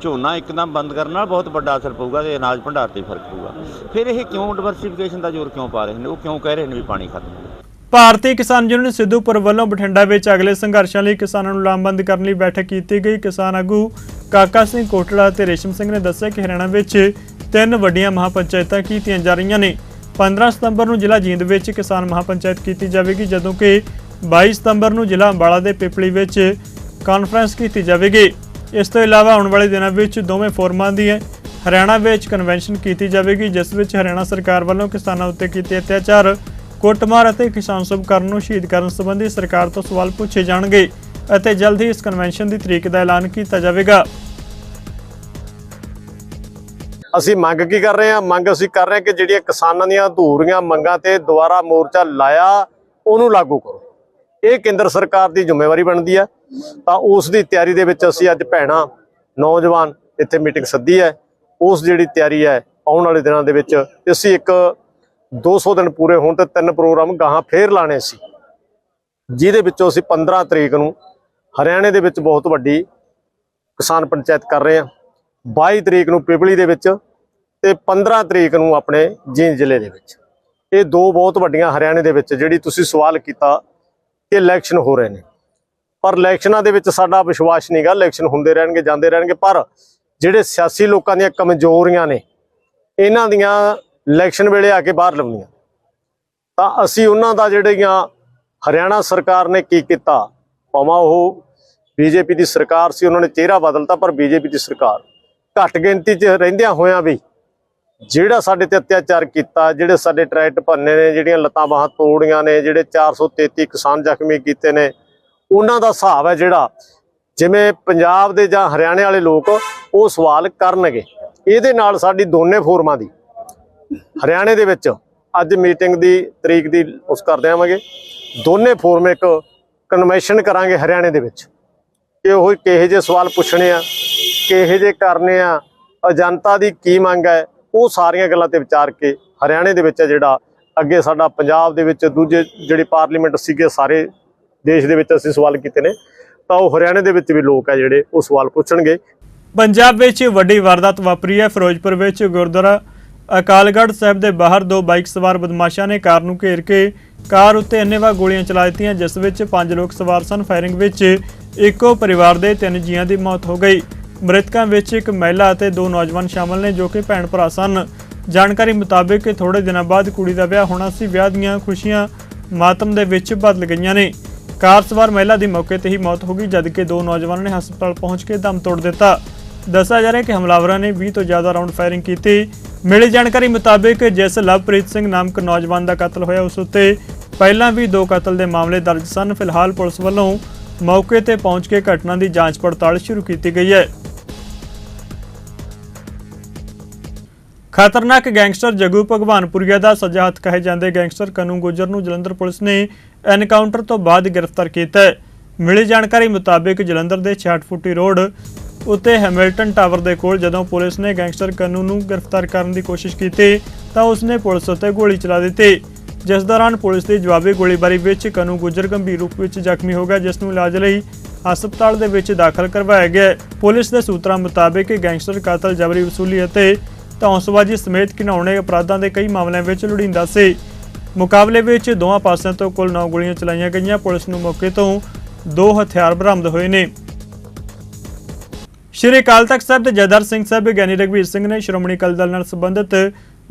ਝੋਨਾ ਇੱਕਦਮ ਬੰਦ ਕਰਨ ਨਾਲ ਬਹੁਤ ਵੱਡਾ ਅਸਰ ਪਊਗਾ ਤੇ ਅਨਾਜ ਭੰਡਾਰ ਤੇ ਫ਼ਰਕ ਪਊਗਾ। ਫਿਰ ਇਹ ਕਿਉਂ ਡਿਵਰਸੀਫਿਕੇਸ਼ਨ ਦਾ ਜ਼ੋਰ ਕਿਉਂ ਪਾ ਰਹੇ ਨੇ? ਉਹ ਕਿਉਂ ਕਹਿ ਰਹੇ ਨੇ ਵੀ ਪਾਣੀ ਖਤਮ ਹੋ ਭਾਰਤੀ ਕਿਸਾਨ ਯੂਨੀਅਨ ਸਿੱਧੂਪੁਰ ਵੱਲੋਂ ਬਠਿੰਡਾ ਵਿੱਚ ਅਗਲੇ ਸੰਘਰਸ਼ਾਂ ਲਈ ਕਿਸਾਨਾਂ ਨੂੰ ਲਾਮਬੰਦ ਕਰਨ ਲਈ ਬੈਠਕ ਕੀਤੀ ਗਈ। ਕਿਸਾਨ ਆਗੂ ਕਾਕਾ ਸਿੰਘ ਕੋਟਲਾ ਅਤੇ ਰੇਸ਼ਮ ਸਿੰਘ ਨੇ ਦੱਸਿਆ ਕਿ ਹਰਿਆਣਾ ਵਿੱਚ ਤਿੰਨ ਵੱਡੀਆਂ ਮਹਾਪੰਚਾਇਤਾਂ ਕੀਤੀਆਂ ਜਾ ਰਹੀਆਂ ਨੇ। 15 ਸਤੰਬਰ ਨੂੰ ਜ਼ਿਲ੍ਹਾ ਜੀਂਦ ਵਿੱਚ ਕਿਸਾਨ ਮਹਾਪੰਚਾਇਤ ਕੀਤੀ ਜਾਵੇਗੀ, ਜਦੋਂ ਕਿ 22 ਸਤੰਬਰ ਨੂੰ ਜ਼ਿਲ੍ਹਾ ਅੰਬਾਲਾ ਦੇ ਪਿਪਲੀ ਵਿੱਚ ਕਾਨਫਰੰਸ ਕੀਤੀ ਜਾਵੇਗੀ। ਇਸ ਤੋਂ ਇਲਾਵਾ ਆਉਣ ਵਾਲੇ ਦਿਨਾਂ ਵਿੱਚ ਦੋਵੇਂ ਫੋਰਮਾਂ ਦੀ ਹਰਿਆਣਾ ਵਿੱਚ ਕਨਵੈਨਸ਼ਨ ਕੀਤੀ ਜਾਵੇਗੀ, ਜਿਸ ਵਿੱਚ ਹਰਿਆਣਾ ਸਰਕਾਰ ਵੱਲੋਂ ਕਿਸਾਨਾਂ ਉੱਤੇ ਕੀਤੇ ਅਤਿਆਚਾਰ, ਕੁੱਟਮਾਰ ਅਤੇ ਕਿਸਾਨ ਸਭਕਰਨ ਨੂੰ ਸ਼ਹੀਦ ਕਰਨ ਸੰਬੰਧੀ ਸਰਕਾਰ ਤੋਂ ਸਵਾਲ ਪੁੱਛੇ ਜਾਣਗੇ ਅਤੇ ਜਲਦ ਹੀ ਇਸ ਕਨਵੈਨਸ਼ਨ ਦੀ ਤਰੀਕ ਦਾ ਐਲਾਨ ਕੀਤਾ ਜਾਵੇਗਾ। ਅਸੀਂ ਮੰਗ ਕੀ ਕਰ ਰਹੇ ਹਾਂ? ਮੰਗ ਅਸੀਂ ਕਰ ਰਹੇ ਹਾਂ ਕਿ ਜਿਹੜੀਆਂ ਕਿਸਾਨਾਂ ਦੀਆਂ ਅਧੂਰੀਆਂ ਮੰਗਾਂ ਤੇ ਦੁਬਾਰਾ ਮੋਰਚਾ ਲਾਇਆ, ਉਹਨੂੰ ਲਾਗੂ ਕਰੋ। ਇਹ ਕੇਂਦਰ ਸਰਕਾਰ ਦੀ ਜ਼ਿੰਮੇਵਾਰੀ ਬਣਦੀ ਹੈ। ਤਾਂ ਉਸ ਦੀ ਤਿਆਰੀ ਦੇ ਵਿੱਚ ਅਸੀਂ ਅੱਜ ਭੈਣਾਂ, ਨੌਜਵਾਨ ਇੱਥੇ ਮੀਟਿੰਗ ਸੱਦੀ ਹੈ। ਉਸ ਜਿਹੜੀ ਤਿਆਰੀ ਹੈ, ਆਉਣ ਵਾਲੇ ਦਿਨਾਂ ਦੇ ਵਿੱਚ ਅਸੀਂ ਇੱਕ 200 ਦਿਨ ਪੂਰੇ ਹੋਣ ਤੇ ਤਿੰਨ ਪ੍ਰੋਗਰਾਮ ਗਾਹਾਂ ਫੇਰ ਲਾਣੇ ਸੀ। ਜਿਹਦੇ ਵਿੱਚੋਂ ਅਸੀਂ 15 ਤਰੀਕ ਨੂੰ ਹਰਿਆਣੇ ਦੇ ਵਿੱਚ ਬਹੁਤ ਵੱਡੀ ਕਿਸਾਨ ਪੰਚਾਇਤ ਕਰ ਰਹੇ ਹਾਂ। 22 ਤਰੀਕ ਨੂੰ ਪਿਪਲੀ ਦੇ ਵਿੱਚ ਤੇ 15 ਤਰੀਕ ਨੂੰ ਆਪਣੇ ਜੀਂਦ ਜ਼ਿਲ੍ਹੇ ਦੇ ਵਿੱਚ। ਇਹ ਦੋ ਬਹੁਤ ਵੱਡੀਆਂ ਹਰਿਆਣੇ ਦੇ ਵਿੱਚ ਜਿਹੜੀ ਤੁਸੀਂ ਸਵਾਲ ਕੀਤਾ ਕਿ ਇਲੈਕਸ਼ਨ ਹੋ ਰਹੇ ਨੇ। ਪਰ ਇਲੈਕਸ਼ਨਾਂ ਦੇ ਵਿੱਚ ਸਾਡਾ ਵਿਸ਼ਵਾਸ ਨਹੀਂਗਾ ਇਲੈਕਸ਼ਨ ਹੁੰਦੇ ਰਹਿਣਗੇ, ਜਾਂਦੇ ਰਹਿਣਗੇ। ਪਰ ਜਿਹੜੇ ਸਿਆਸੀ ਲੋਕਾਂ ਦੀਆਂ ਕਮਜ਼ੋਰੀਆਂ ਨੇ, ਇਹਨਾਂ ਦੀਆਂ ਇਲੈਕਸ਼ਨ ਵੇਲੇ ਆ ਕੇ ਬਾਹਰ ਲਾਉਣੀਆਂ ਤਾਂ ਅਸੀਂ ਉਹਨਾਂ ਦਾ ਜਿਹੜੀਆਂ ਹਰਿਆਣਾ ਸਰਕਾਰ ਨੇ ਕੀ ਕੀਤਾ, ਭਾਵੇਂ ਉਹ ਬੀਜੇਪੀ ਦੀ ਸਰਕਾਰ ਸੀ, ਉਹਨਾਂ ਨੇ ਚਿਹਰਾ ਬਦਲਤਾ, ਪਰ ਬੀਜੇਪੀ ਦੀ ਸਰਕਾਰ ਘੱਟ ਗਿਣਤੀ 'ਚ ਰਹਿੰਦਿਆਂ ਹੋਇਆਂ ਵੀ ਜਿਹੜਾ ਸਾਡੇ ਤੇ ਅਤਿਆਚਾਰ ਕੀਤਾ, ਜਿਹੜੇ ਸਾਡੇ ਟਰੈਕਟ ਭੰਨੇ ਨੇ, ਜਿਹੜੀਆਂ ਲੱਤਾਂ ਬਾਹਾਂ ਤੋੜੀਆਂ ਨੇ, ਜਿਹੜੇ 433 ਕਿਸਾਨ ਜ਼ਖਮੀ ਕੀਤੇ ਨੇ, ਉਹਨਾਂ ਦਾ ਹਿਸਾਬ ਹੈ ਜਿਹੜਾ ਜਿਵੇਂ ਪੰਜਾਬ ਦੇ ਜਾਂ ਹਰਿਆਣੇ ਵਾਲੇ ਲੋਕ ਉਹ ਸਵਾਲ ਕਰਨਗੇ। ਇਹਦੇ ਨਾਲ ਸਾਡੀ ਦੋਨੇ ਫੋਰਮਾਂ ਦੀ, ਹਰਿਆਣੇ ਦੇ ਵਿੱਚ ਅੱਜ ਮੀਟਿੰਗ ਦੀ ਤਰੀਕ ਦੀ ਉਸ ਕਰ ਦੇਵਾਂਗੇ ਦੋਨੇ ਫੋਰਮ ਇੱਕ ਕਨਵੈਨਸ਼ਨ ਕਰਾਂਗੇ ਹਰਿਆਣੇ ਦੇ ਵਿੱਚ। ਕਿ ਉਹ ਕਿਹੋ ਜਿਹੇ ਸਵਾਲ ਪੁੱਛਣੇ ਆ, ਕਿਹੋ ਜਿਹੇ ਕਰਨੇ ਆ ਜਨਤਾ ਦੀ ਕੀ ਮੰਗ ਹੈ ਉਹ ਸਾਰੀਆਂ ਗੱਲਾਂ ਤੇ ਵਿਚਾਰ ਕੇ ਹਰਿਆਣੇ ਦੇ ਵਿੱਚ ਹੈ ਜਿਹੜਾ ਅੱਗੇ ਸਾਡਾ ਪੰਜਾਬ ਦੇ ਵਿੱਚ ਦੂਜੇ ਜਿਹੜੇ ਪਾਰਲੀਮੈਂਟ ਸੀਗੇ ਸਾਰੇ ਦੇਸ਼ ਦੇ ਵਿੱਚ ਅਸੀਂ ਸਵਾਲ ਕੀਤੇ ਨੇ, ਤਾਂ ਉਹ ਹਰਿਆਣੇ ਦੇ ਵਿੱਚ ਵੀ ਲੋਕ ਆ ਜਿਹੜੇ ਉਹ ਸਵਾਲ ਪੁੱਛਣਗੇ। ਪੰਜਾਬ ਵਿੱਚ ਵੱਡੀ ਵਾਰਦਾਤ ਵਾਪਰੀ ਹੈ। ਫਿਰੋਜ਼ਪੁਰ ਵਿੱਚ ਗੁਰਦੁਆਰਾ ਅਕਾਲਗੜ੍ਹ ਸਾਹਿਬ ਦੇ ਬਾਹਰ ਦੋ ਬਾਈਕ ਸਵਾਰ ਬਦਮਾਸ਼ਾਂ ਨੇ ਕਾਰ ਨੂੰ ਘੇਰ ਕੇ ਕਾਰ ਉੱਤੇ ਅੰਨ੍ਹੇਵਾਹ ਗੋਲੀਆਂ ਚਲਾ ਦਿੱਤੀਆਂ, ਜਿਸ ਵਿੱਚ ਪੰਜ ਲੋਕ ਸਵਾਰ ਸਨ। ਫਾਇਰਿੰਗ ਵਿੱਚ ਇੱਕੋ ਪਰਿਵਾਰ ਦੇ ਤਿੰਨ ਜੀਆਂ ਦੀ ਮੌਤ ਹੋ ਗਈ। ਮ੍ਰਿਤਕਾਂ ਵਿੱਚ ਇੱਕ ਮਹਿਲਾ ਅਤੇ ਦੋ ਨੌਜਵਾਨ ਸ਼ਾਮਲ ਨੇ ਜੋ ਕਿ ਭੈਣ ਭਰਾ ਸਨ। ਜਾਣਕਾਰੀ ਮੁਤਾਬਕ ਕਿ ਥੋੜੇ ਦਿਨਾਂ ਬਾਅਦ ਕੁੜੀ ਦਾ ਵਿਆਹ ਹੋਣਾ ਸੀ। ਵਿਆਹ ਦੀਆਂ ਖੁਸ਼ੀਆਂ ਮਾਤਮ ਦੇ ਵਿੱਚ ਬਦਲ ਗਈਆਂ ਨੇ। ਕਾਰ ਸਵਾਰ ਮਹਿਲਾ ਦੀ ਮੌਕੇ ਤੇ ਹੀ ਮੌਤ ਹੋ ਗਈ, ਜਦਕਿ ਦੋ ਨੌਜਵਾਨਾਂ ਨੇ ਹਸਪਤਾਲ ਪਹੁੰਚ ਕੇ ਦਮ ਤੋੜ ਦਿੱਤਾ। ਦੱਸਿਆ ਜਾ ਰਿਹਾ ਹੈ ਕਿ ਹਮਲਾਵਰਾਂ ਨੇ 20 ਤੋਂ ਜ਼ਿਆਦਾ ਰਾਉਂਡ ਫਾਇਰਿੰਗ ਕੀਤੀ। ਮਿਲੀ ਜਾਣਕਾਰੀ ਮੁਤਾਬਕ ਜਿਸ ਲਵਪ੍ਰੀਤ ਸਿੰਘ ਨਾਮਕ ਨੌਜਵਾਨ ਦਾ ਕਤਲ ਹੋਇਆ, ਉਸ ਉੱਤੇ ਪਹਿਲਾਂ ਵੀ ਦੋ ਕਤਲ ਦੇ ਮਾਮਲੇ ਦਰਜ ਸਨ। ਫਿਲਹਾਲ ਪੁਲਿਸ ਵੱਲੋਂ ਮੌਕੇ ਤੇ ਪਹੁੰਚ ਕੇ ਘਟਨਾ ਦੀ ਜਾਂਚ ਪੜਤਾਲ ਸ਼ੁਰੂ ਕੀਤੀ ਗਈ ਹੈ। ਖਤਰਨਾਕ ਗੈਂਗਸਟਰ ਜਗੂ ਭਗਵਾਨਪੁਰੀਆ ਦਾ ਸੱਜਾ ਹੱਥ ਕਹੇ ਜਾਂਦੇ ਗੈਂਗਸਟਰ ਕਨੂ ਗੁੱਜਰ ਨੂੰ ਜਲੰਧਰ ਪੁਲਿਸ ਨੇ ਐਨਕਾਊਂਟਰ ਤੋਂ ਬਾਅਦ ਗ੍ਰਿਫਤਾਰ ਕੀਤਾ ਹੈ। ਮਿਲੀ ਜਾਣਕਾਰੀ ਮੁਤਾਬਕ ਜਲੰਧਰ ਦੇ 66 ਫੁੱਟੀ ਰੋਡ ਉੱਤੇ ਹੈਮਿਲਟਨ ਟਾਵਰ ਦੇ ਕੋਲ ਜਦੋਂ ਪੁਲਿਸ ਨੇ ਗੈਂਗਸਟਰ ਕਨੂ ਨੂੰ ਗ੍ਰਿਫਤਾਰ ਕਰਨ ਦੀ ਕੋਸ਼ਿਸ਼ ਕੀਤੀ, ਤਾਂ ਉਸਨੇ ਪੁਲਿਸ ਉੱਤੇ ਗੋਲੀ ਚਲਾ ਦਿੱਤੀ। ਜਿਸ ਦੌਰਾਨ ਪੁਲਿਸ ਦੀ ਜਵਾਬੀ ਗੋਲੀਬਾਰੀ ਵਿੱਚ ਕਨੂ ਗੁੱਜਰ ਗੰਭੀਰ ਰੂਪ ਵਿੱਚ ਜ਼ਖਮੀ ਹੋ ਗਿਆ, ਜਿਸ ਨੂੰ ਇਲਾਜ ਲਈ ਹਸਪਤਾਲ ਦੇ ਵਿੱਚ ਦਾਖਲ ਕਰਵਾਇਆ ਗਿਆ ਪੁਲਿਸ ਦੇ ਸੂਤਰਾਂ ਮੁਤਾਬਕ ਗੈਂਗਸਟਰ ਕਾਤਲ ਜਬਰੀ ਵਸੂਲੀ ਅਤੇ ਧੌਂਸਬਾਜ਼ੀ ਸਮੇਤ ਘਿਨਾਉਣੇ ਅਪਰਾਧਾਂ ਦੇ ਕਈ ਮਾਮਲਿਆਂ ਵਿੱਚ ਲੁੜੀਂਦਾ ਸੀ। ਮੁਕਾਬਲੇ ਵਿੱਚ ਦੋਵਾਂ ਪਾਸਿਆਂ ਤੋਂ ਕੁੱਲ 9 ਗੋਲੀਆਂ ਚਲਾਈਆਂ ਗਈਆਂ। ਪੁਲਿਸ ਨੂੰ ਮੌਕੇ ਤੋਂ ਦੋ ਹਥਿਆਰ ਬਰਾਮਦ ਹੋਏ ਨੇ। ਸ਼੍ਰੀ ਅਕਾਲ ਤਖਤ ਸਾਹਿਬ ਦੇ ਜਥੇਦਾਰ ਸਿੰਘ ਸਾਹਿਬ ਗਿਆਨੀ ਰਘਵੀਰ ਸਿੰਘ ਨੇ ਸ਼੍ਰੋਮਣੀ ਅਕਾਲੀ ਦਲ ਨਾਲ ਸੰਬੰਧਿਤ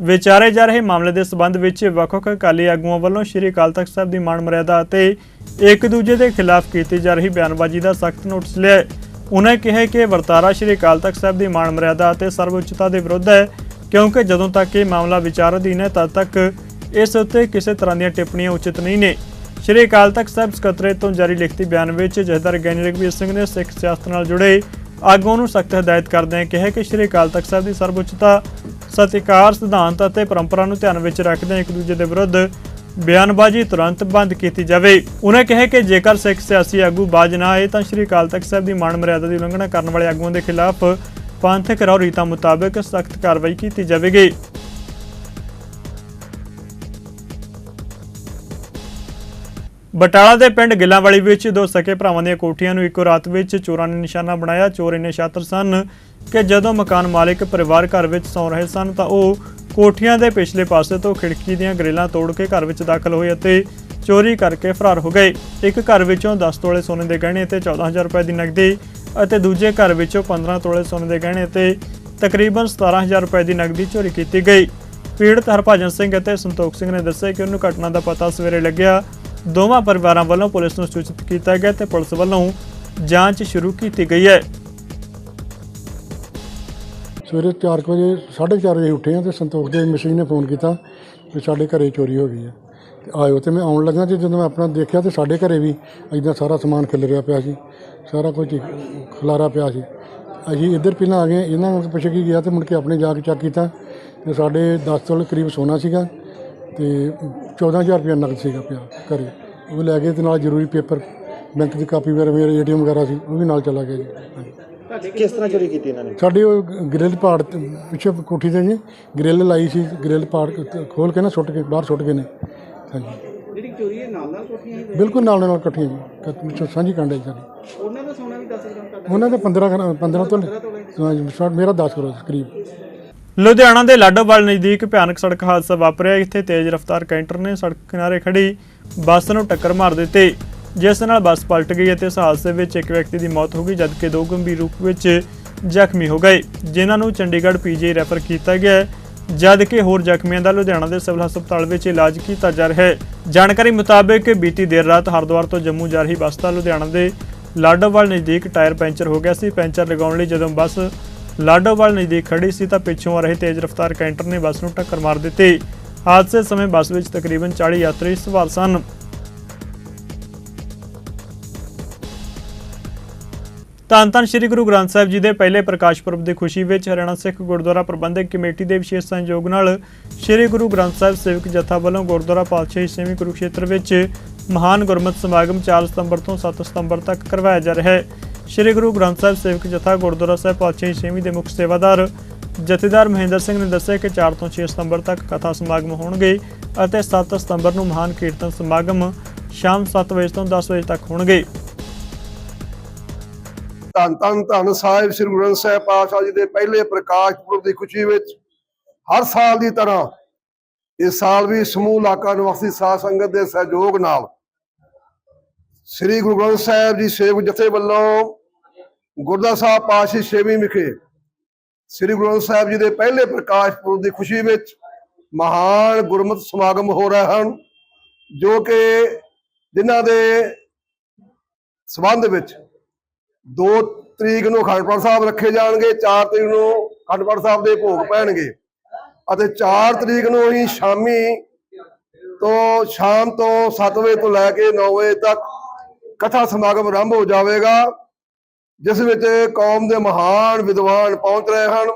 ਵਿਚਾਰੇ ਜਾ ਰਹੇ ਮਾਮਲੇ ਦੇ ਸਬੰਧ ਵਿੱਚ ਵੱਖ-ਵੱਖ ਅਕਾਲੀ ਆਗੂਆਂ ਵੱਲੋਂ ਸ਼੍ਰੀ ਅਕਾਲ ਤਖਤ ਸਾਹਿਬ ਦੀ ਮਾਣ ਮਰਿਆਦਾ ਅਤੇ ਇੱਕ ਦੂਜੇ ਦੇ ਖਿਲਾਫ ਕੀਤੀ ਜਾ ਰਹੀ ਬਿਆਨਬਾਜ਼ੀ ਦਾ ਸਖਤ ਨੋਟਿਸ ਲਿਆ ਹੈ। ਉਨ੍ਹਾਂ ਕਿਹਾ ਕਿ ਵਰਤਾਰਾ ਸ਼੍ਰੀ ਅਕਾਲ ਤਖਤ ਸਾਹਿਬ ਦੀ ਮਾਣ ਮਰਿਆਦਾ ਅਤੇ ਸਰਵਉੱਚਤਾ ਦੇ ਵਿਰੁੱਧ ਹੈ, ਕਿਉਂਕਿ ਜਦੋਂ ਤੱਕ ਇਹ ਮਾਮਲਾ ਵਿਚਾਰ ਅਧੀਨ ਹੈ, ਤਦ ਤੱਕ ਇਸ ਉੱਤੇ ਕਿਸੇ ਤਰ੍ਹਾਂ ਦੀਆਂ ਟਿੱਪਣੀਆਂ ਉਚਿਤ ਨਹੀਂ ਨੇ ਸ਼੍ਰੀ ਅਕਾਲ ਤਖਤ ਸਾਹਿਬ ਸਕੱਤਰੇਤ ਤੋਂ ਜਾਰੀ ਲਿਖਤੀ ਬਿਆਨ ਵਿੱਚ ਜਥੇਦਾਰ ਗਿਆਨੀ ਰਘਵੀਰ ਸਿੰਘ ਨੇ ਸਿੱਖ ਸਿਆਸਤ ਨਾਲ ਜੁੜੇ ਆਗੂਆਂ ਨੂੰ ਸਖਤ ਹਦਾਇਤ ਕਰਦਿਆਂ ਕਿਹਾ ਕਿ ਸ਼੍ਰੀ ਅਕਾਲ ਤਖਤ ਸਾਹਿਬ ਦੀ ਸਰਵਉੱਚਤਾ, ਸਤਿਕਾਰ, ਸਿਧਾਂਤ ਅਤੇ ਪਰੰਪਰਾ ਨੂੰ ਧਿਆਨ ਵਿੱਚ ਰੱਖਦਿਆਂ ਇੱਕ ਦੂਜੇ ਦੇ ਵਿਰੁੱਧ ਬਿਆਨਬਾਜ਼ੀ ਤੁਰੰਤ ਬੰਦ ਕੀਤੀ ਜਾਵੇ। ਉਹਨਾਂ ਕਿਹਾ ਕਿ ਜੇਕਰ ਸਿੱਖ ਸਿਆਸੀ ਆਗੂ ਬਾਜ ਨਾ ਆਏ ਤਾਂ ਸ਼੍ਰੀ ਅਕਾਲ ਤਖਤ ਸਾਹਿਬ ਦੀ ਮਾਣ ਮਰਿਆਦਾ ਦੀ ਉਲੰਘਣਾ ਕਰਨ ਵਾਲੇ ਆਗੂਆਂ ਦੇ ਖਿਲਾਫ ਪੰਥਕ ਰੌ ਰੀਤਾਂ ਮੁਤਾਬਕ ਸਖਤ ਕਾਰਵਾਈ ਕੀਤੀ ਜਾਵੇਗੀ। ਬਟਾਲਾ ਦੇ ਪਿੰਡ ਗਿੱਲਾਂਵਾਲੀ ਵਿੱਚ ਦੋ ਸਕੇ ਭਰਾਵਾਂ ਦੀਆਂ ਕੋਠੀਆਂ ਨੂੰ ਇੱਕੋ ਰਾਤ ਵਿੱਚ ਚੋਰਾਂ ਨੇ ਨਿਸ਼ਾਨਾ ਬਣਾਇਆ। ਚੋਰ ਇੰਨੇ ਸ਼ਾਤਰ ਸਨ ਕਿ ਜਦੋਂ ਮਕਾਨ ਮਾਲਕ ਪਰਿਵਾਰ ਘਰ ਵਿੱਚ ਸੌਂ ਰਹੇ ਸਨ ਤਾਂ ਉਹ ਕੋਠੀਆਂ ਦੇ ਪਿਛਲੇ ਪਾਸੇ ਤੋਂ ਖਿੜਕੀ ਦੀਆਂ ਗ੍ਰਿਲਾਂ ਤੋੜ ਕੇ ਘਰ ਵਿੱਚ ਦਾਖਲ ਹੋਏ ਅਤੇ ਚੋਰੀ ਕਰਕੇ ਫਰਾਰ ਹੋ ਗਏ। ਇੱਕ ਘਰ ਵਿੱਚੋਂ 10 ਤੋਲੇ ਸੋਨੇ ਦੇ ਗਹਿਣੇ ਤੇ 14000 ਰੁਪਏ ਦੀ ਨਕਦੀ ਅਤੇ ਦੂਜੇ ਘਰ ਵਿੱਚੋਂ 15 ਤੋਲੇ ਸੋਨੇ ਦੇ ਗਹਿਣੇ ਤੇ ਤਕਰੀਬਨ 17000 ਰੁਪਏ ਦੀ ਨਕਦੀ ਚੋਰੀ ਕੀਤੀ ਗਈ। ਪੀੜਤ ਹਰਭਜਨ ਸਿੰਘ ਅਤੇ ਸੰਤੋਖ ਸਿੰਘ ਨੇ ਦੱਸਿਆ ਕਿ ਉਹਨੂੰ ਘਟਨਾ ਦਾ ਪਤਾ ਸਵੇਰੇ ਲੱਗਿਆ। ਦੋਵਾਂ ਪਰਿਵਾਰਾਂ ਵੱਲੋਂ ਪੁਲਿਸ ਨੂੰ ਸੂਚਿਤ ਕੀਤਾ ਗਿਆ ਤੇ ਪੁਲਿਸ ਵੱਲੋਂ ਜਾਂਚ ਸ਼ੁਰੂ ਕੀਤੀ ਗਈ ਹੈ। ਸਵੇਰੇ 4 ਵਜੇ 4:30 ਵਜੇ ਉੱਠੇ ਆ ਤੇ ਸੰਤੋਖ ਦੇ ਮਿਸਿੰਗ ਨੇ ਫੋਨ ਕੀਤਾ ਵੀ ਸਾਡੇ ਘਰੇ ਚੋਰੀ ਹੋ ਗਈ ਹੈ। ਤੇ ਆਇਓ ਤੇ ਮੈਂ ਆਉਣ ਲੱਗਾ ਤੇ ਜਦੋਂ ਮੈਂ ਆਪਣਾ ਦੇਖਿਆ ਤੇ ਸਾਡੇ ਘਰੇ ਵੀ ਇਦਾਂ ਸਾਰਾ ਸਮਾਨ ਖਿਲਰਿਆ ਪਿਆ ਸੀ, ਸਾਰਾ ਕੁਝ ਖਲਾਰਾ ਪਿਆ ਸੀ। ਅਸੀਂ ਇੱਧਰ ਪਹਿਲਾਂ ਆ ਗਏ, ਇਹਨਾਂ ਨੂੰ ਪੁੱਛ ਕੇ ਗਿਆ ਤੇ ਮੁੜ ਕੇ ਆਪਣੇ ਜਾ ਕੇ ਚੈੱਕ ਕੀਤਾ ਤੇ ਸਾਡੇ 10 ਤੋਲੇ ਕਰੀਬ ਸੋਨਾ ਸੀਗਾ ਤੇ 14000 ਰੁਪਏ ਨਕਦ ਸੀਗਾ ਪਿਆ ਘਰੇ। ਉਹ ਲੈ ਗਏ ਤੇ ਨਾਲ ਜ਼ਰੂਰੀ ਪੇਪਰ, ਬੈਂਕ ਦੀ ਕਾਪੀ ਵਗੈਰਾ, ਮੇਰੇ ਏਟੀਐਮ ਵਗੈਰਾ ਸੀ, ਉਹ ਵੀ ਨਾਲ ਚਲਾ ਗਿਆ ਜੀ। ਹਾਂਜੀ। ਕਿਸ ਤਰ੍ਹਾਂ ਚੋਰੀ ਕੀਤੀ ਇਹਨਾਂ ਨੇ? ਸਾਡੇ ਉਹ ਗ੍ਰਿਲ ਪਾੜ ਤੇ ਪਿੱਛੇ ਕੋਠੀ ਤੇ ਜੀ ਗ੍ਰਿਲ ਲਾਈ ਸੀ ਗ੍ਰਿਲ ਪਾੜ ਕੇ- ਖੋਲ ਕੇ ਨਾ ਸੁੱਟ ਕੇ ਬਾਹਰ ਸੁੱਟ ਗਏ ਨੇ। ਹਾਂਜੀ। ਜਿਹੜੀ ਚੋਰੀ ਹੈ ਨਾਲ ਨਾਲ ਕੋਠੀਆਂ ਬਿਲਕੁਲ ਨਾਲ ਨਾਲ ਇਕੱਠੀਆਂ ਜੀ। ਕ- ਵਿੱਚੋਂ ਸਾਂਝੀ ਕਾਂਡੇ ਸਾਡੀ। ਉਹਨਾਂ ਦਾ ਸੋਨਾ ਵੀ 10 ਗ੍ਰਾਮ ਉਹਨਾਂ ਦਾ 15 ਗ੍ਰਾਮ 15 ਤੋਂ ਹਾਂਜੀ ਸ਼ਾਰਟ ਮੇਰਾ 10 ਕਰੋੜ ਕਰੀਬ। ਲੁਧਿਆਣਾ ਦੇ ਲਾਡੋਵਾਲ ਨਜ਼ਦੀਕ ਭਿਆਨਕ ਸੜਕ ਹਾਦਸਾ ਵਾਪਰਿਆ। ਇੱਥੇ ਤੇਜ਼ ਰਫ਼ਤਾਰ ਕੈਂਟਰ ਨੇ ਸੜਕ ਕਿਨਾਰੇ ਖੜੀ ਬੱਸ ਨੂੰ ਟੱਕਰ ਮਾਰ ਦਿੱਤੀ। ਜਿਸ ਨਾਲ ਬੱਸ ਪਲਟ ਗਈ ਅਤੇ ਇਸ ਹਾਦਸੇ ਵਿੱਚ ਇੱਕ ਵਿਅਕਤੀ ਦੀ ਮੌਤ ਹੋ ਗਈ, ਜਦਕਿ ਦੋ ਗੰਭੀਰ ਰੂਪ ਵਿੱਚ ਜ਼ਖਮੀ ਹੋ ਗਏ, ਜਿਨ੍ਹਾਂ ਨੂੰ ਚੰਡੀਗੜ੍ਹ ਪੀਜੀ ਰੈਫਰ ਕੀਤਾ ਗਿਆ ਹੈ, ਜਦਕਿ ਹੋਰ ਜ਼ਖਮੀਆਂ ਦਾ ਲੁਧਿਆਣਾ ਦੇ ਸਿਵਲ ਹਸਪਤਾਲ ਵਿੱਚ ਇਲਾਜ ਕੀਤਾ ਜਾ ਰਿਹਾ ਹੈ। ਜਾਣਕਾਰੀ ਮੁਤਾਬਕ ਬੀਤੀ ਦੇਰ ਰਾਤ ਹਰਿਦੁਆਰ ਤੋਂ ਜੰਮੂ ਜਾ ਰਹੀ ਬੱਸ ਦਾ ਲੁਧਿਆਣਾ ਦੇ ਲਾਡੋਵਾਲ ਨਜ਼ਦੀਕ ਟਾਇਰ ਪੈਂਚਰ ਹੋ ਗਿਆ ਸੀ। ਪੈਂਚਰ ਲਗਾਉਣ ਲਈ ਜਦੋਂ ਬੱਸ ਲਾਡੋਵਾਲ ਨਜ਼ਦੀਕ ਖੜੀ ਸੀ ਤਾਂ ਪਿੱਛੋਂ ਆ ਰਹੇ ਤੇਜ਼ ਰਫ਼ਤਾਰ ਕੈਂਟਰ ਨੇ ਬੱਸ ਨੂੰ ਟੱਕਰ ਮਾਰ ਦਿੱਤੀ। ਹਾਦਸੇ ਸਮੇਂ ਬੱਸ ਵਿੱਚ ਤਕਰੀਬਨ 40 ਯਾਤਰੀ ਸਵਾਰ ਸਨ। ਧੰਨ ਧੰਨ ਸ੍ਰੀ ਗੁਰੂ ਗ੍ਰੰਥ ਸਾਹਿਬ ਜੀ ਦੇ ਪਹਿਲੇ ਪ੍ਰਕਾਸ਼ ਪੁਰਬ ਦੀ ਖੁਸ਼ੀ ਵਿੱਚ ਹਰਿਆਣਾ ਸਿੱਖ ਗੁਰਦੁਆਰਾ ਪ੍ਰਬੰਧਕ ਕਮੇਟੀ ਦੇ ਵਿਸ਼ੇਸ਼ ਸਹਿਯੋਗ ਨਾਲ ਸ੍ਰੀ ਗੁਰੂ ਗ੍ਰੰਥ ਸਾਹਿਬ ਸੇਵਕ ਜਥਾ ਵੱਲੋਂ ਗੁਰਦੁਆਰਾ ਪਾਤਸ਼ਾਹੀ ਛੇਵੀਂ ਕੁਰੂਕਸ਼ੇਤਰ ਵਿੱਚ ਮਹਾਨ ਗੁਰਮਤਿ ਸਮਾਗਮ 4 ਸਤੰਬਰ ਤੋਂ 7 ਸਤੰਬਰ ਤੱਕ ਕਰਵਾਇਆ ਜਾ ਰਿਹਾ ਹੈ। ਸ੍ਰੀ ਗੁਰੂ ਗ੍ਰੰਥ ਸਾਹਿਬ ਸੇਵਕ ਜਥਾ ਗੁਰਦੁਆਰਾ ਸਾਹਿਬ ਪਾਤਸ਼ਾਹੀ ਛੇਵੀਂ ਦੇ ਮੁੱਖ ਸੇਵਾਦਾਰ ਜਥੇਦਾਰ ਮਹਿੰਦਰ ਸਿੰਘ ਨੇ ਦੱਸਿਆ ਕਿ 4 ਤੋਂ 6 ਸਤੰਬਰ ਤੱਕ ਕਥਾ ਸਮਾਗਮ ਹੋਣਗੇ ਅਤੇ 7 ਸਤੰਬਰ ਨੂੰ ਮਹਾਨ ਕੀਰਤਨ ਸਮਾਗਮ ਸ਼ਾਮ 7 ਵਜੇ ਤੋਂ 10 ਵਜੇ ਤੱਕ ਹੋਣਗੇ। ਧੰਨ ਧੰਨ ਧੰਨ ਸਾਹਿਬ ਸ੍ਰੀ ਗੁਰੂ ਗ੍ਰੰਥ ਸਾਹਿਬ ਪਾਤਸ਼ਾਹ ਜੀ ਦੇ ਪਹਿਲੇ ਪ੍ਰਕਾਸ਼ ਪੁਰਬ ਦੀ ਖੁਸ਼ੀ ਵਿੱਚ ਹਰ ਸਾਲ ਦੀ ਤਰ੍ਹਾਂ ਇਸ ਸਾਲ ਵੀ ਸਮੂਹ ਇਲਾਕਾ ਨਿਵਾਸੀ ਸਾਧ ਸੰਗਤ ਦੇ ਸਹਿਯੋਗ ਨਾਲ ਸ੍ਰੀ ਗੁਰੂ ਗ੍ਰੰਥ ਸਾਹਿਬ ਜੀ ਸੇਵਕ ਜਥੇ ਵੱਲੋਂ ਗੁਰਦੁਆਰਾ ਸਾਹਿਬ ਪਾਤਸ਼ਾਹ ਛੇਵੀਂ ਵਿਖੇ ਸ੍ਰੀ ਗੁਰੂ ਗ੍ਰੰਥ ਸਾਹਿਬ ਜੀ ਦੇ ਪਹਿਲੇ ਪ੍ਰਕਾਸ਼ ਪੁਰਬ ਦੀ ਖੁਸ਼ੀ ਵਿੱਚ ਮਹਾਨ ਗੁਰਮਤਿ ਸਮਾਗਮ ਹੋ ਰਹੇ ਹਨ, ਜੋ ਕਿ ਜਿਨ੍ਹਾਂ ਦੇ ਸਬੰਧ ਵਿੱਚ 2 ਤਰੀਕ ਨੂੰ ਅਖੰਡ ਸਾਹਿਬ ਰੱਖੇ ਜਾਣਗੇ 4 ਤਰੀਕ ਨੂੰ ਅਖੰਡ ਸਾਹਿਬ ਦੇ ਭੋਗ ਪੈਣਗੇ। ਅਤੇ 4 ਤਰੀਕ ਨੂੰ ਹੀ ਸ਼ਾਮੀ ਤੋਂ ਸ਼ਾਮ ਤੋਂ 7 ਵਜੇ ਤੋਂ ਲੈ ਕੇ 9 ਵਜੇ ਤੱਕ ਕਥਾ ਸਮਾਗਮ ਆਰੰਭ ਹੋ ਜਾਵੇਗਾ, ਜਿਸ ਵਿੱਚ ਕੌਮ ਦੇ ਮਹਾਨ ਵਿਦਵਾਨ ਪਹੁੰਚ ਰਹੇ ਹਨ।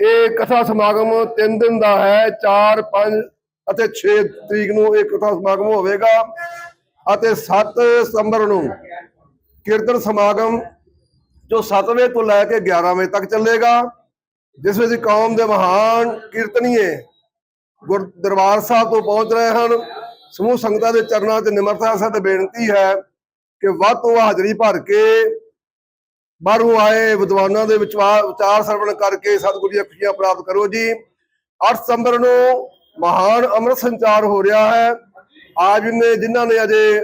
ਇਹ ਕਥਾ ਸਮਾਗਮ 3 ਦਿਨ ਦਾ ਹੈ 4 5 ਅਤੇ 6 ਤਰੀਕ ਨੂੰ ਇਹ ਕਥਾ ਸਮਾਗਮ ਹੋਵੇਗਾ। ਅਤੇ 7 ਸਤੰਬਰ ਨੂੰ ਕੀਰਤਨ ਸਮਾਗਮ ਜੋ 7 ਵਜੇ ਤੋਂ ਲੈ ਕੇ 11 ਵਜੇ ਤੱਕ ਚੱਲੇਗਾ, ਜਿਸ ਵਿੱਚ ਕੌਮ ਦੇ ਮਹਾਨ ਕੀਰਤਨੀਏ ਗੁਰ ਦਰਬਾਰ ਸਾਹਿਬ ਤੋਂ ਪਹੁੰਚ ਰਹੇ ਹਨ। ਸਮੂਹ ਸੰਗਤਾਂ ਦੇ ਚਰਨਾਂ 'ਚ ਨਿਮਰਤਾ ਸਾਹਿਬ ਬੇਨਤੀ ਹੈ ਕਿ ਵੱਧ ਤੋਂ ਹਾਜ਼ਰੀ ਭਰ ਕੇ ਬਾਹਰੋਂ ਆਏ ਵਿਦਵਾਨਾਂ ਦੇ ਵਿਚਾਰ ਵਿਚਾਰ ਸਰਵਣ ਕਰਕੇ ਸਤਿਗੁਰੂ ਦੀਆਂ ਖੁਸ਼ੀਆਂ ਪ੍ਰਾਪਤ ਕਰੋ ਜੀ। 8 ਸਤੰਬਰ ਨੂੰ ਮਹਾਨ ਅੰਮ੍ਰਿਤ ਸੰਚਾਰ ਹੋ ਰਿਹਾ ਹੈ। ਆਜ ਨੇ, ਜਿਨ੍ਹਾਂ ਨੇ ਅਜੇ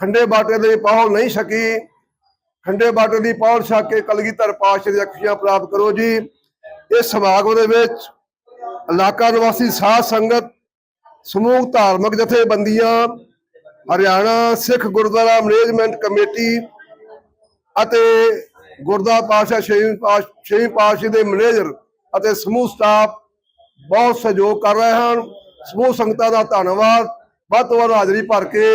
ਖੰਡੇ ਬਾਟੇ ਦੇ ਪਾਹਲ ਨਹੀਂ ਛਕੀ। ਖੰਡੇ ਬਾਟੇ ਦੀ ਪੌਲ ਛਕ ਕੇ ਕਲਗੀਧਰ ਪਾਤਸ਼ਾਹ ਦੀਆਂ ਖੁਸ਼ੀਆਂ ਪ੍ਰਾਪਤ ਕਰੋ ਜੀ। ਇਸ ਸਮਾਗਮ ਦੇ ਵਿੱਚ ਇਲਾਕਾ ਨਿਵਾਸੀ ਸਾਧ ਸੰਗਤ, ਸਮੂਹ ਧਾਰਮਿਕ ਜਥੇਬੰਦੀਆਂ, ਹਰਿਆਣਾ ਸਿੱਖ ਗੁਰਦੁਆਰਾ ਮੈਨੇਜਮੈਂਟ ਕਮੇਟੀ ਅਤੇ ਗੁਰਦੁਆਰਾ ਪਾਤਸ਼ਾਹ ਛੇਵੀਂ ਪਾਤਸ਼ਾਹ ਛੇਵੀਂ ਪਾਤਸ਼ਾਹ ਦੇ ਮੈਨੇਜਰ ਅਤੇ ਸਮੂਹ ਸਟਾਫ ਬਹੁਤ ਸਹਿਯੋਗ ਕਰ ਰਹੇ ਹਨ। ਸਮੂਹ ਸੰਗਤਾਂ ਦਾ ਧੰਨਵਾਦ। ਵੱਧ ਤੋਂ ਵੱਧ ਹਾਜ਼ਰੀ ਭਰ ਕੇ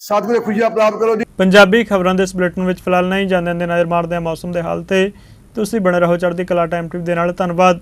ਸਤਿਗੁਰੂ ਦੀਆਂ ਖੁਸ਼ੀਆਂ ਪ੍ਰਾਪਤ ਕਰੋ ਜੀ। ਪੰਜਾਬੀ ਖਬਰਾਂ ਦੇ ਇਸ ਬੁਲੇਟਿਨ ਵਿੱਚ ਫਿਲਹਾਲ ਨਹੀਂ ਜਾਂਦੇ ਦੇ ਨਜ਼ਰ ਮਾਰਦੇ ਹਾਂ ਮੌਸਮ ਦੇ ਹਾਲ ਤੇ। ਤੁਸੀਂ ਬਣੇ ਰਹੋ ਚੜ੍ਹਦੀ ਕਲਾ ਟਾਈਮ ਟਿਪ ਦੇ ਨਾਲ। ਧੰਨਵਾਦ।